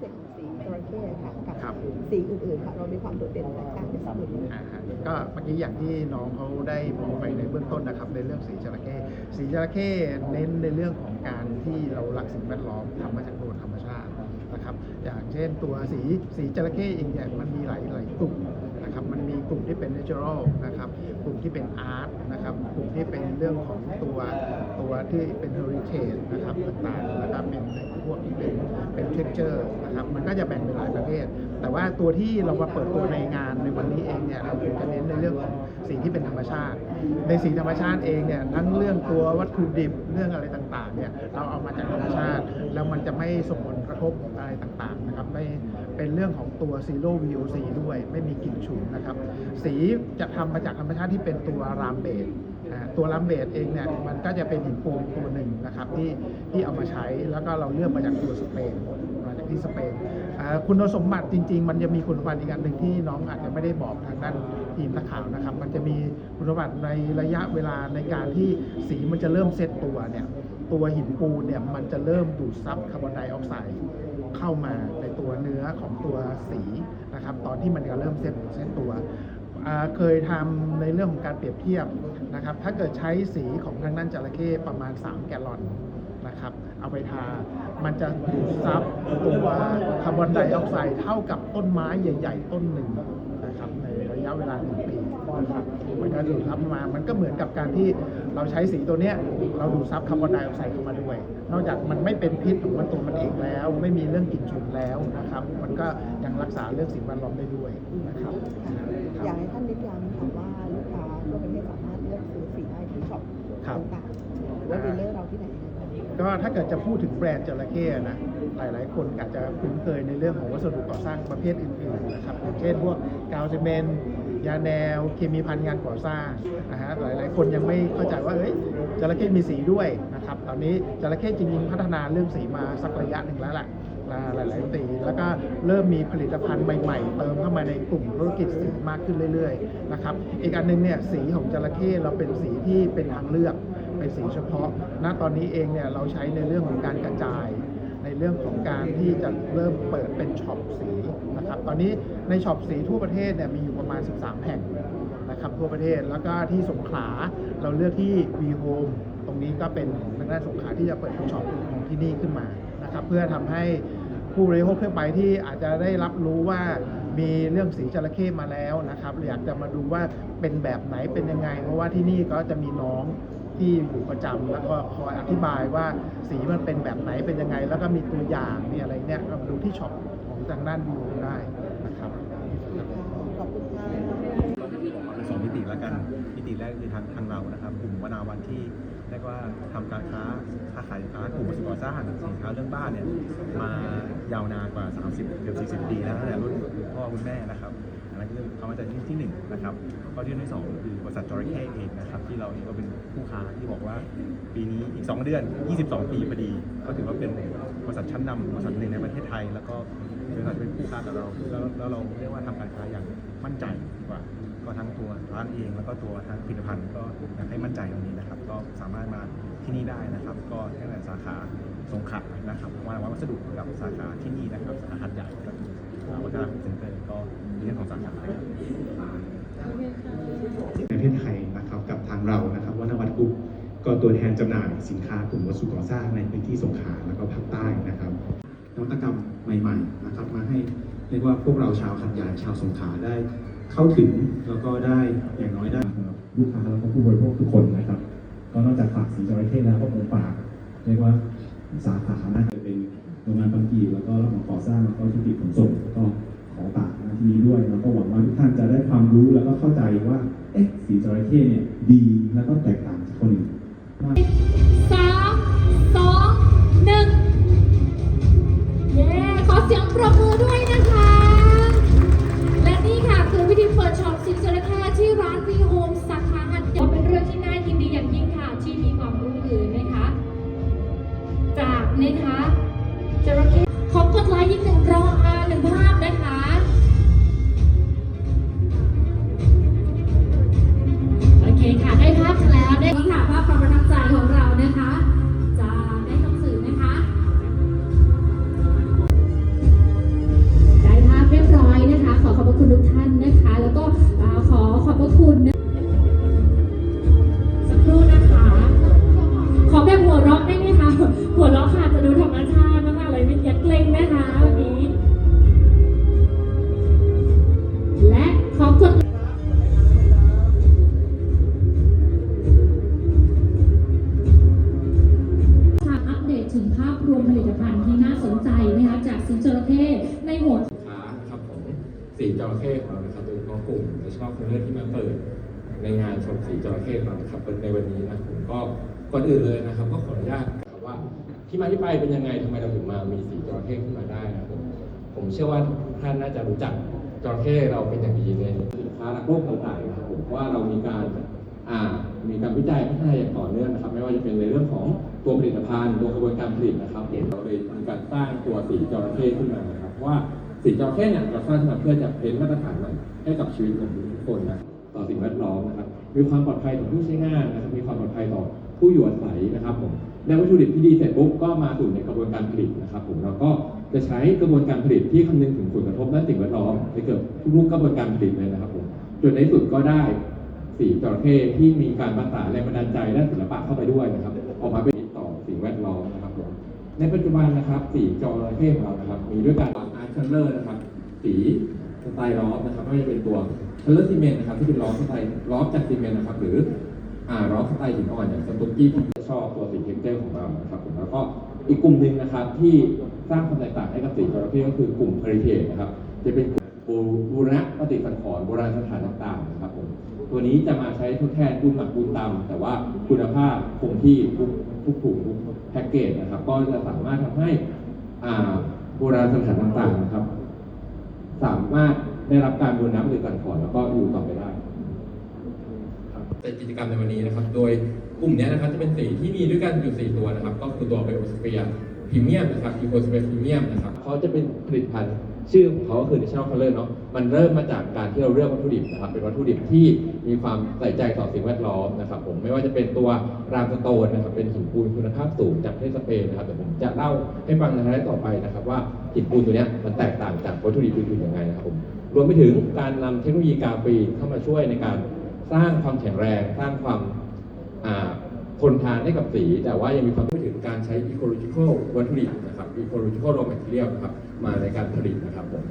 เศษของสีจระเข้ค่ะกับครับ สีอื่นๆค่ะเรามีความโดดเด่นแตกต่างในสีอื่นอ่าฮะก็เมื่อกี้อย่างที่น้องเขาได้บอกไปในเบื้องต้นนะครับในเรื่องสีจระเข้สีจระเข้เน้นในเรื่องของการที่เรารักสิ่งแวดล้อมทำมาจากตัวธรรมชาตินะครับ อย่างเช่นตัวสีสีจระเข้เองเนี่ยมันมีหลายหลายกลุ่ม นะครับมันมีกลุ่มที่เป็น natural นะครับกลุ่มที่เป็น art นะครับกลุ่มที่เป็นเรื่องของตัวตัวที่เป็น heritage นะครับต่างๆนะครับเป็นพวกที่เป็นเป็น texture นะครับมันก็จะแบ่งเป็นหลายประเภท แต่ว่าตัวที่เรามาเปิดตัวในงานในวันนี้เองเนี่ยเราคงจะเน้นในเรื่องของสีที่เป็นธรรมชาติ ในสีธรรมชาติเองเนี่ยทั้งเรื่องตัววัตถุดิบเรื่องอะไรต่างๆเนี่ยเราเอามาจากธรรมชาติ แล้วมันจะไม่ส่งผลกระทบอะไรต่างๆ เป็นเรื่องของตัว zero VOC ด้วย ไม่มีกลิ่นฉุนนะครับ สีจะทำมาจากธรรมชาติที่เป็นตัวรามเบสอ่าตัวรามเบสเองเนี่ยมันก็จะเป็นหินปูนตัวหนึ่งนะครับที่ที่เอามาใช้แล้วก็เราเลือกมาจากตัวสเปนมาจากที่สเปนคุณสมบัติจริง ๆ มันจะมีคุณสมบัติอีกอันหนึ่งที่น้องอาจจะไม่ได้บอกทางด้านทีมนักข่าวนะครับ มันจะมีคุณสมบัติในระยะเวลาในการที่สีมันจะเริ่มเซตตัวเนี่ยตัวหินปูนเนี่ยมันจะเริ่มดูดซับคาร์บอนไดออกไซด์ เข้ามาในตัวเนื้อของตัวสีนะครับ ตอนที่มันจะเริ่มเซตเซตตัวเคยทำในเรื่องของการเปรียบเทียบนะครับ ถ้าเกิดใช้สีของทางด้านจระเข้ประมาณ 3 แกลลอนนะครับ เอาไปทา มันจะดูดซับตัวคาร์บอนไดออกไซด์เท่ากับต้นไม้ใหญ่ ๆ ต้นหนึ่งนะครับในระยะเวลาหนึ่งปีนะครับ มันก็ดูดซับมา มันก็เหมือนกับการที่เราใช้สีตัวเนี้ยเราดูดซับคาร์บอนไดออกไซด์เข้ามาด้วย นอกจากมันไม่เป็นพิษของมันตัวมันเองแล้ว ไม่มีเรื่องกลิ่นฉุนแล้วนะครับ มันก็ยังรักษาเรื่องสิ่งแวดล้อมได้ด้วยนะครับๆอยากให้ท่านเน้นย้ำค่ะว่าลูกค้าทั่วประเทศสามารถเลือกซื้อสีได้ที่ช็อปครับต่างๆหรือว่าดีลเลอร์เราที่ไหนยังไงบ้างก็ถ้าเกิดจะพูดถึงแบรนด์จระเข้นะหลาย ๆ คนอาจจะคุ้นเคยในเรื่องของวัสดุก่อสร้างประเภทอื่นๆนะครับอย่างเช่นพวกกาวซีเมนต์ ยาแนวเคมีพันงานก่อสร้างนะฮะหลาย ๆ คนยังไม่เข้าใจว่าเฮ้ยจระเข้มีสีด้วยนะครับตอนนี้จระเข้จริง ๆ พัฒนาเรื่องสีมาสักระยะหนึ่งแล้วแหละหลายๆปีแล้วก็เริ่มมีผลิตภัณฑ์ใหม่ ๆ เติมเข้ามาในกลุ่มธุรกิจสีมากขึ้นเรื่อยๆนะครับอีกอันหนึงเนี่ยสีของจระเข้เราเป็นสีที่เป็นทางเลือกเป็นสีเฉพาะณตอนนี้เองเนี่ยเราใช้ในเรื่องของการกระจาย ในเรื่องของการที่จะเริ่มเปิดเป็นช็อปสี นะครับตอนนี้ในช็อปสีทั่วประเทศเนี่ยมีอยู่ประมาณ 13 แห่งนะครับทั่วประเทศแล้วก็ที่สงขลาเราเลือกที่ V Home ตรงนี้ก็เป็นของทางด้านสงขลาที่จะเปิดช็อปของที่นี่ขึ้นมานะครับเพื่อทำให้ผู้บริโภคทั่วไปที่อาจจะได้รับรู้ว่ามีเรื่องสีจระเข้มาแล้วนะครับอยากจะมาดูว่าเป็นแบบไหนเป็นยังไง เพราะว่าที่นี่ก็จะมีน้องที่อยู่ประจำแล้วก็คอยอธิบายว่าสีมันเป็นแบบไหนเป็นยังไง แล้วก็มีตัวอย่างมีอะไรเนี่ยก็มาดูที่ช็อป ขอทางด้านวิวได้นะครับขอบคุณค่ะเป็นสองมิติแล้วกันมิติแรกคือทางทางเรานะครับกลุ่มวนาวันที่เรียกว่าทำการค้าค้าขายสินค้ากลุ่มสินค้างสินค้าเรื่องบ้านเนี่ยมายาวนานกว่า 30เกือบ40 ปีแล้วตั้งแต่รุ่นพ่อคุณแม่นะครับ นนั้นคือเขามาจากที่ที่หนึ่งนะครับก็ที่ที่สองคือบริษัทจอร์แค่เองนะครับที่เราเนี่ยก็เป็นผู้ค้าที่บอกว่าปีนี้อีก 2 เดือน 22 ปีพอดี ก็ถือว่าเป็นบริษัทชั้นนำบริษัทหนึ่งในประเทศไทย แล้วก็บริษัทเป็นคู่ค้ากับเราแล้วแล้วเราเรียกว่าทำการค้าอย่างมั่นใจกว่าก็ทั้งตัวร้านเองแล้วก็ตัวทั้งผลิตภัณฑ์ก็อยากให้มั่นใจตรงนี้นะครับ ก็สามารถมาที่นี่ได้นะครับ ก็ตั้งแต่สาขาสงขลานะครับว่าวัสดุกับสาขาที่นี่นะครับสาขาหัดใหญ่ก็คือ ฒนธรรมเซ็นเตอร์ก็ในเรื่องของสาขานะครับในประเทศไทยนะครับกับทางเรานะครับว่านวัตกรุ๊ปก็ตัวแทนจำหน่ายสินค้ากลุ่มวัสดุก่อสร้างในพื้นที่สงขลาแล้วก็ภาคใต้นะครับนวัตกรรมใหม่ๆนะครับมาให้เรียกว่าพวกเราชาวขันยานชาวสงขลาได้เข้าถึงแล้วก็ได้อย่างน้อยได้ลูกค้าแล้วก็ผู้บริโภคทุกคนนะครับ ก็นอกจากฝากสีจระเข้แล้วก็คงฝากเรียกว่าสาขานะจะเป็น โรงงานบางกีแล้วก็รับเหมาก่อสร้างแล้วก็ธุรกิจขนส่งแล้วก็ขอฝากหน้าที่นี้ด้วยแล้วก็หวังว่าทุกท่านจะได้ความรู้แล้วก็เข้าใจว่าเอ๊ะสีจระเข้เนี่ยดีแล้วก็แตกต่าง วันนี้นะผมก็ก่อนอื่นเลยนะครับ ก็ขออนุญาตว่า ที่มาที่ไปเป็นยังไงทำไมเราถึงมามีสีจระเข้ขึ้นมาได้นะครับผมผมเชื่อว่าทุกท่านน่าจะรู้จักจระเข้เราเป็นอย่างดีในสินค้ารักโลกต่างๆนะครับผมว่าเรามีการอ่ามีการวิจัยพัฒนาอย่างต่อเนื่องนะครับ ไม่ว่าจะเป็นในเรื่องของตัวผลิตภัณฑ์ตัวกระบวนการผลิตนะครับเดี๋ยวเราเลยมีการสร้างตัวสีจระเข้ขึ้นมานะครับว่าสีจระเข้เนี่ยเราสร้างขึ้นมาเพื่อจะเป็นมาตรฐานให้กับชีวิตของทุกคนนะต่อสิ่งแวดล้อมนะครับ มีความปลอดภัยต่อผู้ใช้งานนะครับมีความปลอดภัยต่อผู้อยู่อาศัยนะครับผมได้วัตถุดิบที่ดีเสร็จปุ๊บก็มาสู่ในกระบวนการผลิตนะครับผมเราก็จะใช้กระบวนการผลิตที่คำนึงถึงผลกระทบด้านสิ่งแวดล้อมในเกือบทุกๆกระบวนการผลิตเลยนะครับผมจนในสุดก็ได้สีจระเข้ที่มีการประสานแรงบันดาลใจด้านศิลปะเข้าไปด้วยนะครับออกมาเป็นต่อสิ่งแวดล้อมนะครับผมในปัจจุบันนะครับสีจระเข้ของเรานะครับ มีด้วยกันอาร์ตคัลเลอร์นะครับ สีสไตล์ล้อมนะครับไม่ว่าจะเป็นตัว เลอร์ซีเมนต์นะครับที่เป็นล้อสไตล์ล้อจากซีเมนต์นะครับหรืออ่าล้อสไตล์หินอ่อนอย่างสตุกกี้ที่ชอบตัวสีเทคเจอร์ของเรานะครับผมแล้วก็อีกกลุ่มหนึ่งนะครับที่สร้างความแตกต่างให้กับสีจระเข้ก็คือกลุ่มเพริเทนะครับจะเป็นกลุ่มบูรณะปฏิสังขรณ์โบราณสถานต่างๆนะครับผมตัวนี้จะมาใช้ทดแทนปูนหมักปูนตำแต่ว่าคุณภาพคงที่ทุกทุกถุงทุกแพ็กเกจนะครับ ก็จะสามารถทำให้อ่าโบราณสถานต่างๆนะครับ สามารถ ได้รับการบูรณะปฏิสังขรณ์แล้วก็อยู่ต่อไปได้ในกิจกรรมในวันนี้นะครับ โดยกลุ่มเนี้ยนะครับจะเป็นสีที่มีด้วยกันอยู่4ตัวนะครับ ก็คือตัวไบโอสเฟียร์พรีเมียมนะครับอีโคสเฟียร์พรีเมียมนะครับเขาจะเป็นผลิตภัณฑ์ชื่อของเขาก็คือ National Color เนาะ มันเริ่มมาจากการที่เราเลือกวัตถุดิบนะครับ เป็นวัตถุดิบที่มีความใส่ใจต่อสิ่งแวดล้อมนะครับผม ไม่ว่าจะเป็นตัวรามสโตนนะครับ เป็นหินปูนคุณภาพสูงจากประเทศสเปนนะครับ แต่ผมจะเล่าให้ฟังในท้ายต่อไปนะครับ ว่าหินปูนตัวเนี้ยมันแตกต่างจากวัตถุดิบอื่นๆยังไงนะครับผม รวมไปถึงการนำเทคโนโลยีกราฟีนเข้ามาช่วยในการสร้างความแข็งแรง สร้างความทนทานให้กับสี แต่ว่ายังมีความพูดถึงการใช้ ecological วัตถุดิบนะครับ ecological raw material นะครับมาในการผลิตนะครับผม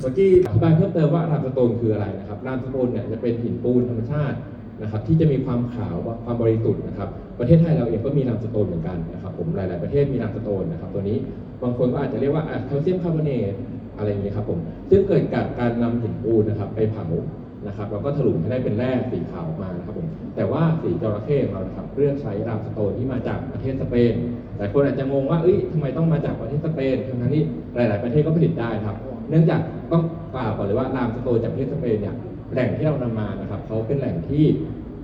เมื่อกี้อธิบายเพิ่มเติมว่ารามสโตนคืออะไรนะครับรามสโตนเนี่ยจะเป็นหินปูนธรรมชาตินะครับที่จะมีความขาวความบริสุทธิ์นะครับ ประเทศไทยเราเองก็มีรามสโตนเหมือนกันนะครับผมหลาย ๆ ประเทศมีรามสโตนนะครับตัวนี้บางคนก็อาจจะเรียกว่าแคลเซียมคาร์บอเนต อะไรอย่างนี้ครับผมซึ่งเกิดจากการนำหินปูนนะครับไปเผานะครับเราก็ถลุงให้ได้เป็นแร่สีขาวมานะครับผมแต่ว่าสีจระเข้ของเรานะครับเลือกใช้รามสโตนที่มาจากประเทศสเปนหลายคนอาจจะงงว่าเอ้ยทำไมต้องมาจากประเทศสเปนทั้งๆที่หลาย ๆ ประเทศก็ผลิตได้ครับ เนื่องจากต้องกล่าวก่อนเลยว่ารามสโตนจากประเทศสเปนเนี่ยแหล่งที่เรานำมานะครับเขาเป็นแหล่งที่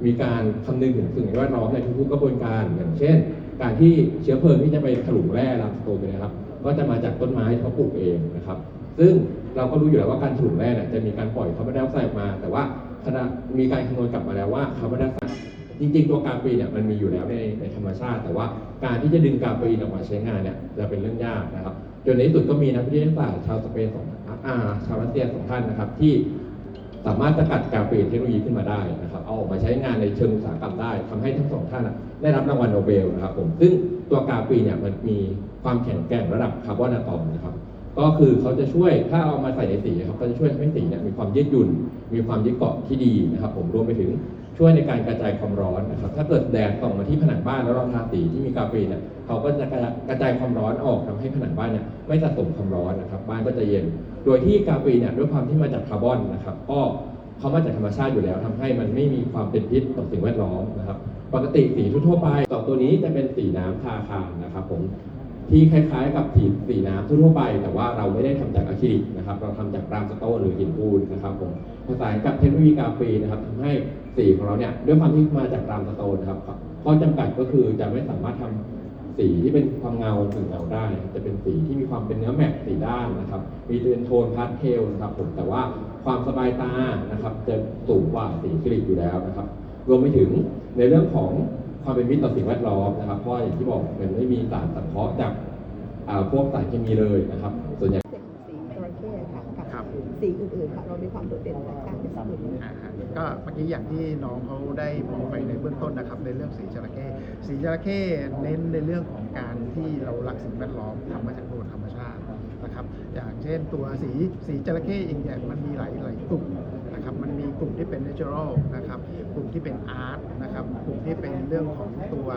มีการคำนึงถึงสิ่งแวดล้อมในทุกๆกระบวนการอย่างเช่น การที่เชื้อเพลิงที่จะไปถลุงแร่รามสโตนเนี่ยนะครับ ก็จะมาจากต้นไม้ที่เขาปลูกเองนะครับ ซึ่งเราก็รู้อยู่แล้วว่าการถลุงแร่เนี่ยจะมีการปล่อยคาร์บอนไดออกไซด์ออกมา แต่ว่าขณะมีการคำนวณกลับมาแล้วว่าคาร์บอนไดออกไซด์จริงๆ ตัวกาฟีนเนี่ยมันมีอยู่แล้วในในธรรมชาติ แต่ว่าการที่จะดึงกาฟีนออกมาใช้งานเนี่ยจะเป็นเรื่องยากนะครับจนในที่สุดก็มีนักวิทยาศาสตร์ชาวสเปนสองอ่าชาวรัสเซียสองท่านนะครับที่สามารถสกัดกาเฟนเทคโนโลยีขึ้นมาได้นะครับ เอาออกมาใช้งานในเชิงอุตสาหกรรมได้ทำให้ทั้งสองท่านได้รับรางวัลโนเบลนะครับผม ซึ่งตัวกาฟีนเนี่ยมันมีความแข็งแกร่งระดับคาร์บอนอะตอมนะครับ ก็คือเขาจะช่วยถ้าเอามาใส่ในสีครับก็จะช่วยให้สีเนี่ยมีความยืดหยุ่น มีความยึดเกาะที่ดีนะครับ ผมรวมไปถึงช่วยในการกระจายความร้อนนะครับ ถ้าเกิดแดดส่องมาที่ผนังบ้านแล้วเราทาสีที่มีกาเฟเนี่ยเขาก็จะกระจายความร้อนออกทำให้ผนังบ้านเนี่ยไม่สะสมความร้อนนะครับ บ้านก็จะเย็น โดยที่กาเฟเนี่ยด้วยความที่มาจากคาร์บอนนะครับ ก็เขามาจากธรรมชาติอยู่แล้วทำให้มันไม่มีความเป็นพิษต่อสิ่งแวดล้อมนะครับ ปกติสีทั่วไปต่อตัวนี้จะเป็นสีน้ำทาคารนะครับผม ที่คล้ายๆ กับสีสีน้ำทั่วไป แต่ว่าเราไม่ได้ทำจากอะคริลิกนะครับ เราทำจากรามสโตนหรือหินปูนนะครับผมผสานกับเทคโนโลยีกาฟีนะครับทำให้สีของเราเนี่ยด้วยความที่มาจากรามสโตนนะครับข้อจำกัดก็คือจะไม่สามารถทำสีที่เป็นความเงาถึงเงาได้ จะเป็นสีที่มีความเป็นเนื้อแมตต์สีด้านนะครับ มีเป็นโทนพาสเทลนะครับผมแต่ว่าความสบายตานะครับ จะสูงกว่าสีอะคริลิกอยู่แล้วนะครับ รวมไปถึงในเรื่องของ ความเป็นมิตรต่อสิ่งแวดล้อมนะครับเพราะอย่างที่บอกมันไม่มีสารสังเคราะห์จากอ่าพวกสารเคมีเลยนะครับ ส่วนใหญ่เด็กสีจระเข้ค่ะกับครับสีอื่นๆค่ะเรามีความโดดเด่นแตกต่างจากสีอื่นอ่าฮะก็เมื่อกี้อย่างที่น้องเขาได้บอกไปในเบื้องต้นนะครับ ในเรื่องสีจระเข้สีจระเข้เน้นในเรื่องของการที่เรารักสิ่งแวดล้อมทำมาจากโดยธรรมชาตินะครับ อย่างเช่นตัวสีสีจระเข้เองเนี่ยมันมีหลายหลายกลุ่มนะครับมันมีกลุ่มที่เป็น natural นะครับ ลุ่มที่เป็นอาร์ตนะครับกลุ่มที่เป็นเรื่องของตัว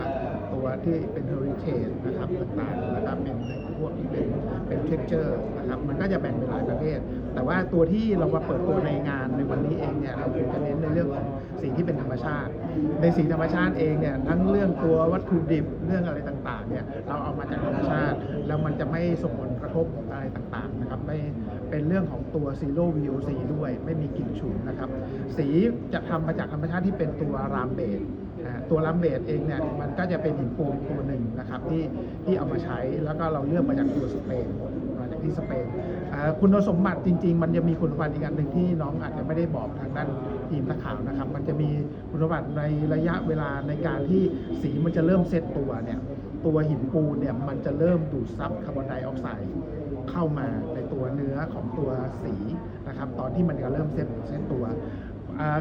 ตัวที่เป็นเฮอริเทจนะครับต่างๆแล้วก็เป็นพวกที่เป็นเป็นเท็กเจอร์นะครับมันก็จะแบ่งเป็นหลายประเภท แต่ว่าตัวที่เรามาเปิดตัวในงานในวันนี้เองเนี่ยเราจะเน้นในเรื่องของสีที่เป็นธรรมชาติ ในสีธรรมชาติเองเนี่ยทั้งเรื่องตัววัตถุดิบเรื่องอะไรต่างๆเนี่ยเราเอามาจากธรรมชาติ แล้วมันจะไม่ส่งผลกระทบอะไรต่างๆนะครับไม่เป็นเรื่องของตัว zero VOC ด้วยไม่มีกลิ่นฉุนนะครับ สีจะทำมาจากธรรมชาติที่เป็นตัวรามเบสอ่าตัวรามเบสเองเนี่ยมันก็จะเป็นหินปูนตัวหนึ่งนะครับที่ที่เอามาใช้แล้วก็เราเลือกมาจากตัวสเปนมาจากที่สเปนคุณสมบัติจริง ๆ มันจะมีคุณสมบัติอีกอันหนึ่งที่น้องอาจจะไม่ได้บอกทางด้านทีมนักข่าวนะครับ มันจะมีคุณสมบัติในระยะเวลาในการที่สีมันจะเริ่มเซตตัวเนี่ยตัวหินปูนเนี่ยมันจะเริ่มดูดซับคาร์บอนไดออกไซด์เข้ามาในตัวเนื้อของตัวสีนะครับ ตอนที่มันจะเริ่มเซตเซตตัว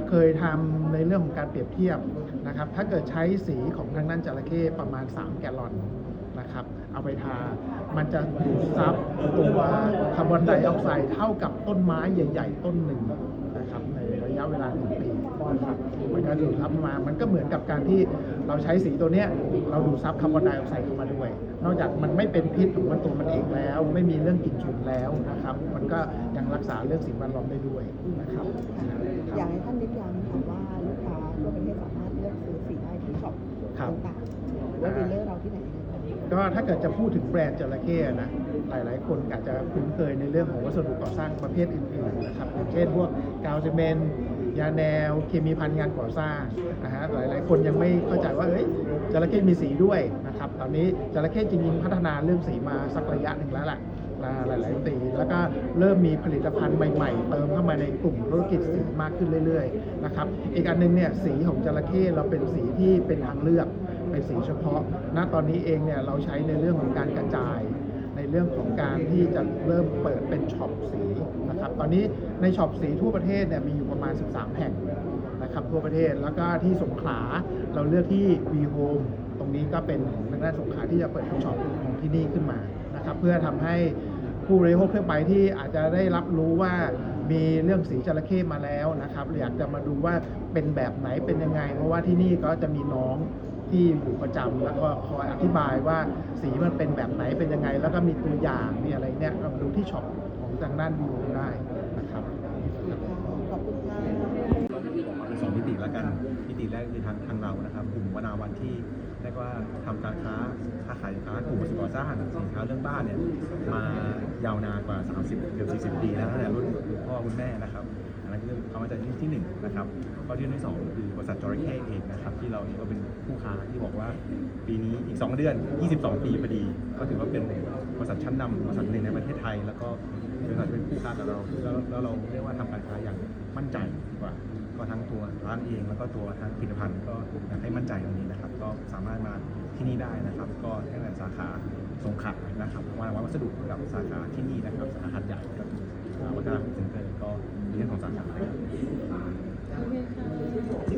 เคยทำในเรื่องของการเปรียบเทียบนะครับ ถ้าเกิดใช้สีของทางด้านจระเข้ประมาณ 3 แกลลอนนะครับ เอาไปทา มันจะดูดซับตัวคาร์บอนไดออกไซด์เท่ากับต้นไม้ใหญ่ ๆ ต้นหนึ่งนะครับในระยะเวลาหนึ่งปี นะครับมันก็ดูดซับมา มันก็เหมือนกับการที่เราใช้สีตัวเนี้ยเราดูดซับคาร์บอนไดออกไซด์เข้ามาด้วย นอกจากมันไม่เป็นพิษของมันตัวมันเองแล้ว ไม่มีเรื่องกลิ่นฉุนแล้วนะครับ มันก็ยังรักษาเรื่องสิ่งแวดล้อมได้ด้วยนะครับ อยากให้ท่านนิดย้ำค่ะว่าลูกค้าทั่วประเทศสามารถเลือกซื้อสีได้ที่ช็อปครับต่างๆหรือว่าดีลเลอร์เราที่ไหนยังไงบ้างก็ถ้าเกิดจะพูดถึงแบรนด์จระเข้นะหลาย ๆ คนอาจจะคุ้นเคยในเรื่องของวัสดุก่อสร้างประเภทอื่น ๆ นะครับอย่างเช่นพวกกาวซีเมนต์ ยาแนวเคมีพันงานก่อสร้างนะฮะหลายๆ คนยังไม่เข้าใจว่าเอ้ยจระเข้มีสีด้วยนะครับตอนนี้จระเข้จริงๆพัฒนาเรื่องสีมาสักระยะหนึ่งแล้วล่ะหลายๆปีแล้วก็เริ่มมีผลิตภัณฑ์ใหม่ ๆ เติมเข้ามาในกลุ่มธุรกิจสีมากขึ้นเรื่อย ๆ นะครับ อีกอันหนึงเนี่ยสีของจระเข้เราเป็นสีที่เป็นทางเลือก เป็นสีเฉพาะ ณ ตอนนี้เองเนี่ยเราใช้ในเรื่องของการกระจาย ในเรื่องของการที่จะเริ่มเปิดเป็นช็อปสี นะครับตอนนี้ในช็อปสีทั่วประเทศเนี่ยมีอยู่ประมาณ 13 แห่งนะครับทั่วประเทศแล้วก็ที่สงขลาเราเลือกที่ V Home ตรงนี้ก็เป็นของทางด้านสงขลาที่จะเปิดเป็นช็อปของที่นี่ขึ้นมานะครับเพื่อทำให้ผู้บริโภคทั่วไปที่อาจจะได้รับรู้ว่ามีเรื่องสีจระเข้มาแล้วนะครับอยากจะมาดูว่าเป็นแบบไหนเป็นยังไง เพราะว่าที่นี่ก็จะมีน้อง ที่อยู่ประจำแล้วก็คอยอธิบายว่าสีมันเป็นแบบไหนเป็นยังไง แล้วก็มีตัวอย่างมีอะไรเนี่ยก็มาดูที่ช็อปของทางด้านวิวได้นะครับขอบคุณค่ะคือสองมิติแล้วกันมิติแรกคือทางทางเรานะครับ กลุ่มวนาวันที่เรียกว่าทำการค้าค้าขายค้ากลุ่มสดุก่อสร้างสินค้าเรื่องบ้านเนี่ยมายาวนานกว่า 30 เกือบ40 ปีแล้วตั้งแต่รุ่นคุณพ่อคุณแม่นะครับ อันนั้นคือคำว่าใจที่ที่หนึ่งนะครับข้อที่ที่สองคือบริษัทจอร์เคเองนะครับที่เราเองก็เป็นผู้ค้าที่บอกว่าปีนี้อีก 2 เดือน 22 ปีพอดี ก็ถือว่าเป็นบริษัทชั้นนำบริษัทหนึ่งในประเทศไทย แล้วก็บริษัทเป็นคู่ค้ากับเราแล้วแล้วเราเรียกว่าทำการค้าอย่างมั่นใจกว่าก็ทั้งตัวร้านเองแล้วก็ตัวทางผลิตภัณฑ์ก็อยากให้มั่นใจตรงนี้นะครับ ก็สามารถมาที่นี่ได้นะครับ ก็ตั้งแต่สาขาสงขลานะครับวานวัสดุกับสาขาที่นี่นะครับสาขาหัดใหญ่คือวั ฒนธรรมเซ็นเตอร์ก็มีเรื่องของสาขานะครับโอเคค่ะ